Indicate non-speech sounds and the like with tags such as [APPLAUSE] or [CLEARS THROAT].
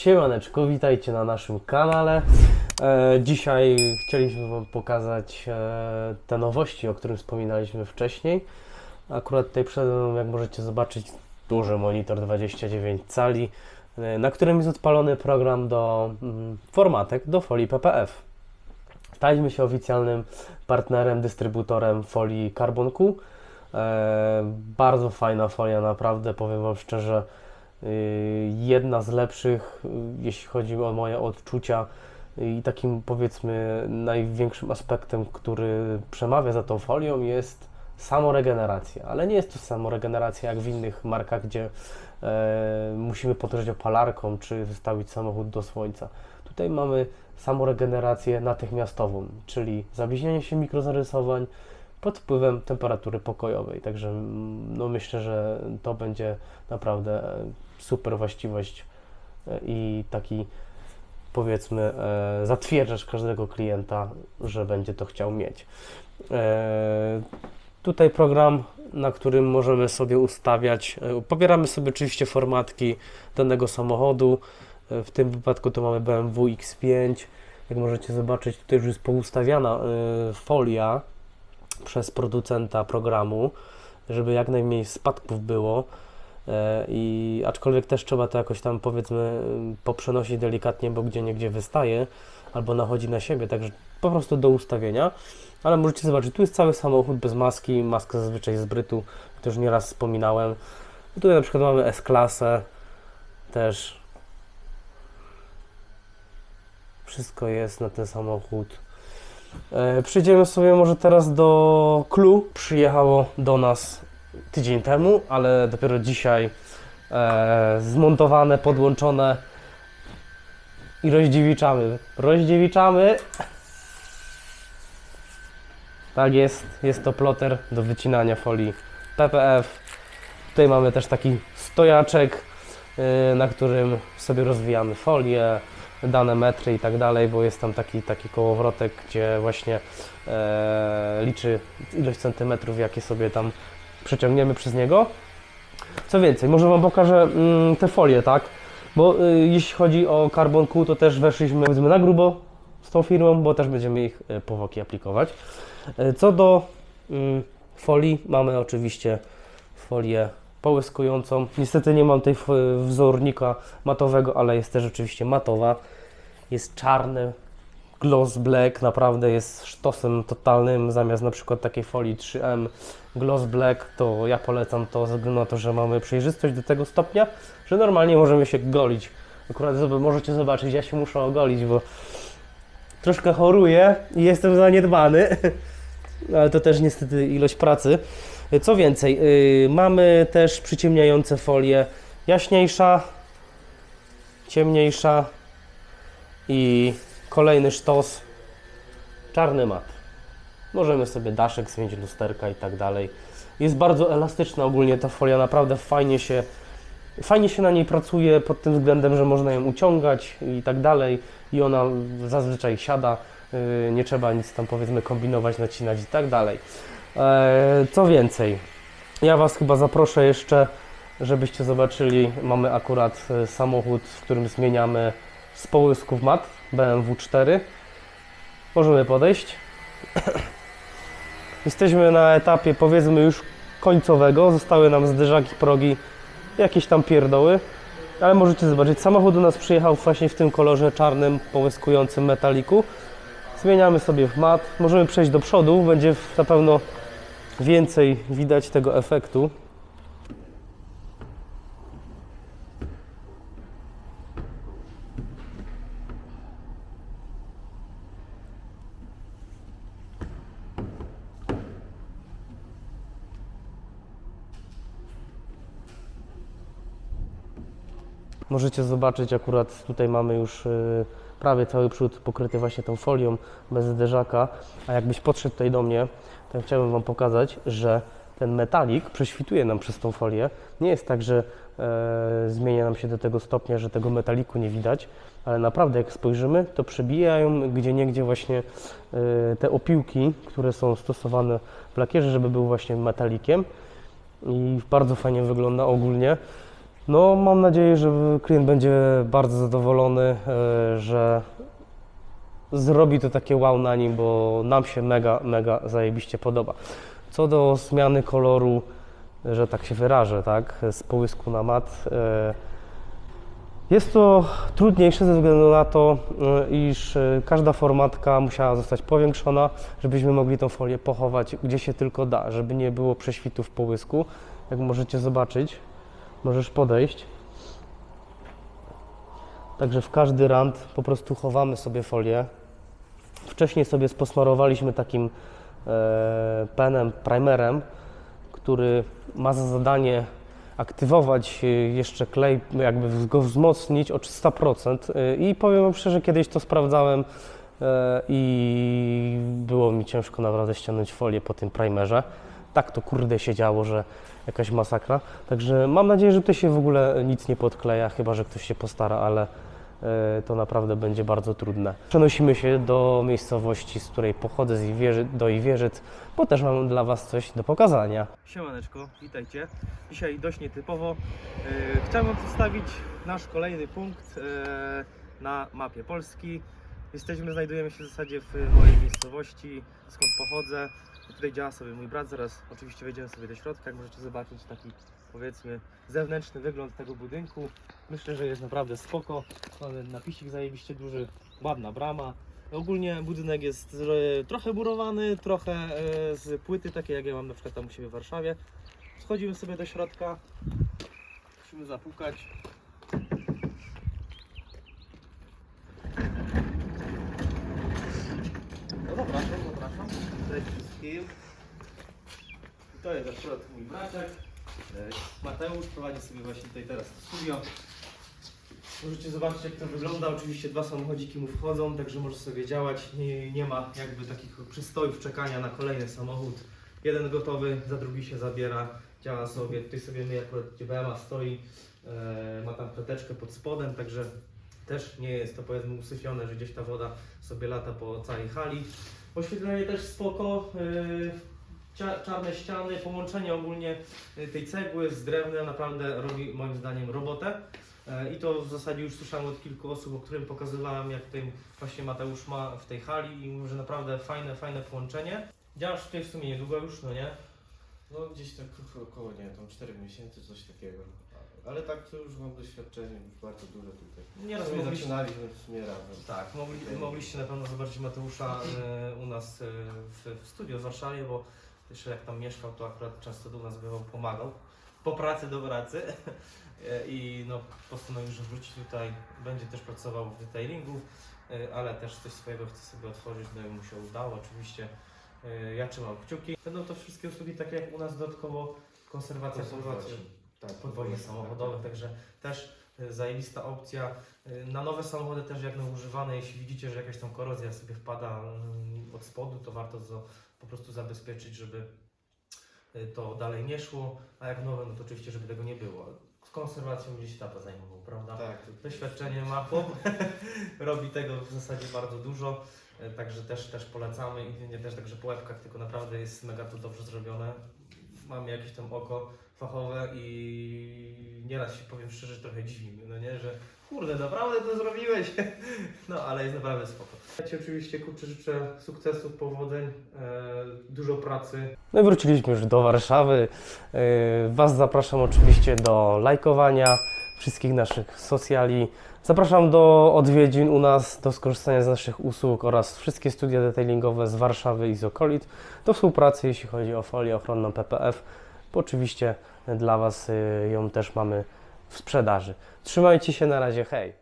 Siemaneczko, witajcie na naszym kanale. E, dzisiaj chcieliśmy Wam pokazać e, te nowości, o których wspominaliśmy wcześniej. Akurat tutaj przed mną, jak możecie zobaczyć, duży monitor 29 cali, e, na którym jest odpalony program do mm, formatek do folii PPF. Staliśmy się oficjalnym partnerem, dystrybutorem folii Carbon Q. E, bardzo fajna folia, naprawdę powiem Wam szczerze. Y, Jedna z lepszych, y, jeśli chodzi o moje odczucia. I takim powiedzmy największym aspektem, który przemawia za tą folią jest samoregeneracja. Ale nie jest to samoregeneracja jak w innych markach, gdzie e, musimy podłożyć opalarką czy wystawić samochód do słońca. Tutaj mamy samoregenerację natychmiastową, czyli zabliźnienie się mikrozarysowań pod wpływem temperatury pokojowej. Także mm, no myślę, że to będzie naprawdę e, super właściwość e, i taki powiedzmy e, zatwierdzacz każdego klienta, że będzie to chciał mieć. Tutaj program, na którym możemy sobie ustawiać, pobieramy sobie oczywiście formatki danego samochodu. W tym wypadku to mamy BMW X5. Jak możecie zobaczyć, tutaj już jest poustawiana folia przez producenta programu, żeby jak najmniej spadków było. E, I aczkolwiek też trzeba to jakoś tam powiedzmy poprzenosić delikatnie, bo gdzie niegdzie wystaje albo nachodzi na siebie, także po prostu do ustawienia. Ale możecie zobaczyć, tu jest cały samochód bez maski, maska zazwyczaj z brytu, to już nieraz wspominałem. Tutaj na przykład mamy S-klasę też. Wszystko jest na ten samochód. E, Przejdziemy sobie może teraz do Clue. Przyjechało do nas tydzień temu, ale dopiero dzisiaj e, zmontowane, podłączone i rozdziewiczamy. Rozdziewiczamy. Tak jest, jest to ploter do wycinania folii PPF. Tutaj mamy też taki stojaczek, e, na którym sobie rozwijamy folię, dane metry i tak dalej, bo jest tam taki, taki kołowrotek, gdzie właśnie e, liczy ilość centymetrów, jakie sobie tam przeciągniemy przez niego. Co więcej, może Wam pokażę mm, te folie, tak? Bo y, jeśli chodzi o Carbon Q, to też weszliśmy powiedzmy na grubo z tą firmą, bo też będziemy ich y, powłoki aplikować. Y, Co do mm, folii, mamy oczywiście folię połyskującą. Niestety nie mam tej wzornika matowego, ale jest też oczywiście matowa. Jest czarny, gloss black, naprawdę jest sztosem totalnym. Zamiast na przykład takiej folii 3M gloss black, to ja polecam to ze względu na to, że mamy przejrzystość do tego stopnia, że normalnie możemy się golić. Akurat zob- możecie zobaczyć, ja się muszę ogolić, bo troszkę choruję i jestem zaniedbany. [LAUGHS] Ale to też niestety ilość pracy. Co więcej, yy, mamy też przyciemniające folie jaśniejsza, ciemniejsza i kolejny sztos czarny mat. Możemy sobie daszek zmienić, lusterka i tak dalej. Jest bardzo elastyczna ogólnie ta folia, naprawdę fajnie się, fajnie się na niej pracuje pod tym względem, że można ją uciągać i tak dalej i ona zazwyczaj siada, yy, nie trzeba nic tam powiedzmy kombinować, nacinać i tak dalej. Eee, Co więcej, ja Was chyba zaproszę jeszcze, żebyście zobaczyli, mamy akurat e, samochód, w którym zmieniamy z połysków mat BMW 4. Możemy podejść. [CLEARS THROAT] Jesteśmy na etapie powiedzmy już końcowego. Zostały nam zderzaki, progi, jakieś tam pierdoły. Ale możecie zobaczyć, samochód do nas przyjechał właśnie w tym kolorze czarnym, połyskującym metaliku. Zmieniamy sobie w mat. Możemy przejść do przodu, będzie na pewno więcej widać tego efektu. Możecie zobaczyć, akurat tutaj mamy już y, prawie cały przód pokryty właśnie tą folią bez zderzaka, a jakbyś podszedł tutaj do mnie, to chciałbym Wam pokazać, że ten metalik prześwituje nam przez tą folię. Nie jest tak, że e, zmienia nam się do tego stopnia, że tego metaliku nie widać, ale naprawdę jak spojrzymy, to przebijają gdzie niegdzie właśnie e, te opiłki, które są stosowane w lakierze, żeby był właśnie metalikiem i bardzo fajnie wygląda ogólnie. No, mam nadzieję, że klient będzie bardzo zadowolony, e, że zrobi to takie wow na nim, bo nam się mega, mega zajebiście podoba. Co do zmiany koloru, że tak się wyrażę, tak, z połysku na mat, e, jest to trudniejsze ze względu na to, e, iż każda formatka musiała zostać powiększona, żebyśmy mogli tą folię pochować gdzie się tylko da, żeby nie było prześwitu w połysku. Jak możecie zobaczyć, możesz podejść. Także w każdy rand po prostu chowamy sobie folię. Wcześniej sobie sposmarowaliśmy takim e, penem, primerem, który ma za zadanie aktywować e, jeszcze klej, jakby go wzmocnić o 300%. E, I powiem wam szczerze, kiedyś to sprawdzałem e, i było mi ciężko naprawdę ściągnąć folię po tym primerze. Tak to kurde się działo, że jakaś masakra. Także mam nadzieję, że tutaj się w ogóle nic nie podkleja, chyba że ktoś się postara, ale e, to naprawdę będzie bardzo trudne. Przenosimy się do miejscowości, z której pochodzę, z Iwierzy, do Iwierzyc, bo też mam dla Was coś do pokazania. Siemaneczko, witajcie. Dzisiaj dość nietypowo. E, Chciałem Wam przedstawić nasz kolejny punkt e, na mapie Polski. Jesteśmy, znajdujemy się w zasadzie w mojej miejscowości, skąd pochodzę. Tutaj działa sobie mój brat, zaraz oczywiście wejdziemy sobie do środka, jak możecie zobaczyć taki powiedzmy zewnętrzny wygląd tego budynku. Myślę, że jest naprawdę spoko. Mamy napisik zajebiście duży, ładna brama. Ogólnie budynek jest e, trochę murowany, trochę e, z płyty, takie jak ja mam na przykład tam u siebie w Warszawie. Wchodzimy sobie do środka. Musimy zapukać. No zapraszam, zapraszam. Wszystkim. I To jest akurat mój braciak. Mateusz prowadzi sobie właśnie tutaj teraz studio. Możecie zobaczyć jak to wygląda. Oczywiście dwa samochodziki mu wchodzą, także może sobie działać. Nie, nie ma jakby takich przystojów czekania na kolejny samochód. Jeden gotowy, za drugi się zabiera, działa sobie. Tutaj sobie my akurat gdzie BMA stoi, e, ma tam klateczkę pod spodem, także też nie jest to powiedzmy usyfione, że gdzieś ta woda sobie lata po całej hali. Oświetlenie też spoko. cia- Czarne ściany, połączenie ogólnie e, tej cegły z drewnem naprawdę robi moim zdaniem robotę. E, I to w zasadzie już słyszałem od kilku osób, o którym pokazywałem, jak tutaj właśnie Mateusz ma w tej hali i mówię, że naprawdę fajne, fajne połączenie. Działasz tutaj w sumie niedługo już, no nie? No gdzieś tak około, nie tam 4 miesięcy, coś takiego. Ale tak to już mam doświadczenie już bardzo duże tutaj. Nieraz W sumie mogliście, zaczynaliśmy w sumie razem. tak, mogli, mogliście na pewno zobaczyć Mateusza e, u nas e, w, w studio w Warszawie, bo jeszcze jak tam mieszkał, to akurat często do nas bywał, pomagał. Po pracy do pracy. [LAUGHS] E, I no, postanowił, że wróci tutaj, będzie też pracował w detailingu, e, ale też coś swojego chce sobie otworzyć, no i mu się udało oczywiście. E, Ja trzymam kciuki. Będą to wszystkie usługi takie jak u nas dodatkowo konserwacja podwozie, Tak, podwozie samochodowe, także też e, zajebista opcja. E, Na nowe samochody też jak na używane, jeśli widzicie, że jakaś tam korozja sobie wpada mm, od spodu, to warto to po prostu zabezpieczyć, żeby e, to dalej nie szło, a jak nowe, no to oczywiście, żeby tego nie było. Z konserwacją gdzieś tata zajmował, prawda? Tak, to Doświadczenie ma, bo [LAUGHS] robi tego w zasadzie bardzo dużo, także też, też polecamy i nie też także po łebkach, tylko naprawdę jest mega to dobrze zrobione. Mamy jakieś tam oko fachowe i nieraz się powiem szczerze, trochę dziwimy, no nie, że kurde, naprawdę to zrobiłeś, [LAUGHS] no ale jest naprawdę spoko. Ja Ci oczywiście kurczę życzę sukcesów, powodzeń, e, dużo pracy, No i wróciliśmy już do Warszawy. Yy, Was zapraszam oczywiście do lajkowania wszystkich naszych socjali. Zapraszam do odwiedzin u nas, do skorzystania z naszych usług oraz wszystkie studia detailingowe z Warszawy i z okolic, do współpracy jeśli chodzi o folię ochronną PPF, bo oczywiście dla Was yy, ją też mamy w sprzedaży. Trzymajcie się na razie, hej!